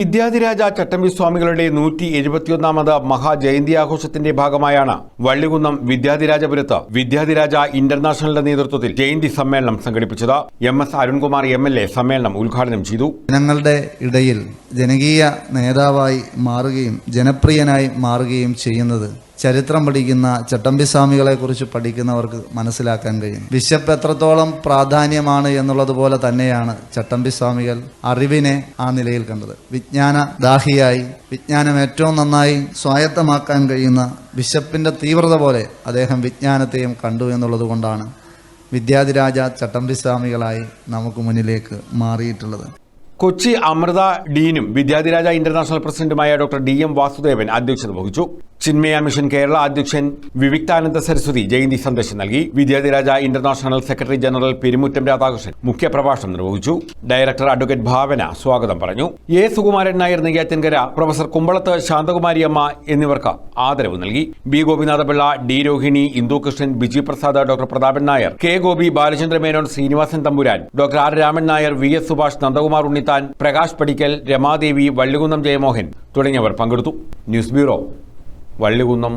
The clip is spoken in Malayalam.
വിദ്യാധിരാജ ചട്ടമ്പി സ്വാമികളുടെ നൂറ്റി എഴുപത്തിയൊന്നാമത് മഹാജയന്തി ആഘോഷത്തിന്റെ ഭാഗമായാണ് വള്ളികുന്നം വിദ്യാധിരാജപുരത്ത് വിദ്യാധിരാജ ഇന്റർനാഷണലിന്റെ നേതൃത്വത്തിൽ ജയന്തി സമ്മേളനം സംഘടിപ്പിച്ചത് M S Arunkumar M L A സമ്മേളനം ഉദ്ഘാടനം ചെയ്തു. ജനങ്ങളുടെ ഇടയിൽ ജനകീയ നേതാവായി മാറുകയും ജനപ്രിയനായി മാറുകയും ചെയ്യുന്നത് ചരിത്രം പഠിക്കുന്ന ചട്ടമ്പിസ്വാമികളെ കുറിച്ച് പഠിക്കുന്നവർക്ക് മനസ്സിലാക്കാൻ കഴിയും. ബിഷപ്പ് എത്രത്തോളം പ്രാധാന്യമാണ് എന്നുള്ളതുപോലെ തന്നെയാണ് ചട്ടമ്പിസ്വാമികൾ അറിവിനെ ആ നിലയിൽ കണ്ടത്. വിജ്ഞാന ദാഹിയായി വിജ്ഞാനം ഏറ്റവും നന്നായി സ്വായത്തമാക്കാൻ കഴിയുന്ന ബിഷപ്പിന്റെ തീവ്രത പോലെ അദ്ദേഹം വിജ്ഞാനത്തെയും കണ്ടു എന്നുള്ളത് കൊണ്ടാണ് വിദ്യാധിരാജ ചട്ടമ്പിസ്വാമികളായി നമുക്ക് മുന്നിലേക്ക് മാറിയിട്ടുള്ളത്. കൊച്ചി അമൃത ഡീനും വിദ്യാധിരാജ ഇന്റർനാഷണൽ പ്രസിഡന്റുമായ ഡോക്ടർ ഡി എം വാസുദേവൻ അധ്യക്ഷത വഹിച്ചു. ചിന്മയ മിഷൻ കേരള അധ്യക്ഷൻ വിവിക്താനന്ദ സരസ്വതി ജയന്തി സന്ദേശം നൽകി. Vidyadhiraja international secretary general Perumuttam Radhakrishnan മുഖ്യപ്രഭാഷണം നിർവഹിച്ചു. ഡയറക്ടർ അഡ്വക്കേറ്റ് ഭാവന സ്വാഗതം പറഞ്ഞു. എ. സുകുമാരൻ നായർ നെയ്യാറ്റിൻകര പ്രൊഫസർ കുമ്പളത്ത് ശാന്തകുമാരി അമ്മ എന്നിവർക്ക് ആദരവ് നൽകി. B. Gopinathapillai D. Rohini Indukrishnan Biji Prasad doctor Prathapan Nair K. Gopi Balachandra Menon Srinivasan Thampuran doctor R. Raman Nair V. S. Subhash Nandakumar Unnithan Prakash Padickal Ramadevi Vallikunnam Jayamohan തുടങ്ങിയവർ പങ്കെടുത്തു. News bureau Vallikunnam